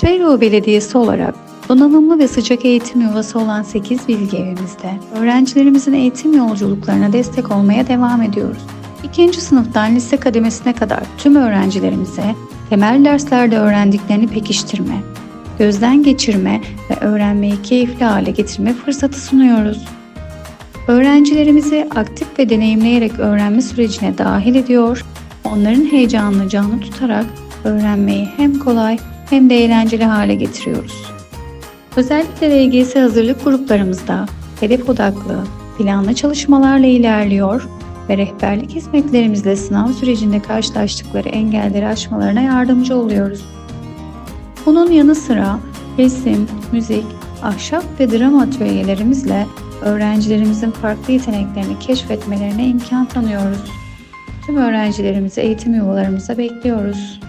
Çayırova Belediyesi olarak donanımlı ve sıcak eğitim yuvası olan 8 bilgi evimizde öğrencilerimizin eğitim yolculuklarına destek olmaya devam ediyoruz. İkinci sınıftan lise kademesine kadar tüm öğrencilerimize temel derslerde öğrendiklerini pekiştirme, gözden geçirme ve öğrenmeyi keyifli hale getirme fırsatı sunuyoruz. Öğrencilerimizi aktif ve deneyimleyerek öğrenme sürecine dahil ediyor, onların heyecanını canlı tutarak öğrenmeyi hem kolay hem de eğlenceli hale getiriyoruz. Özellikle LGS hazırlık gruplarımızda hedef odaklı, planlı çalışmalarla ilerliyor ve rehberlik hizmetlerimizle sınav sürecinde karşılaştıkları engelleri aşmalarına yardımcı oluyoruz. Bunun yanı sıra resim, müzik, ahşap ve drama atölyelerimizle öğrencilerimizin farklı yeteneklerini keşfetmelerine imkan tanıyoruz. Tüm öğrencilerimizi eğitim yuvalarımıza bekliyoruz.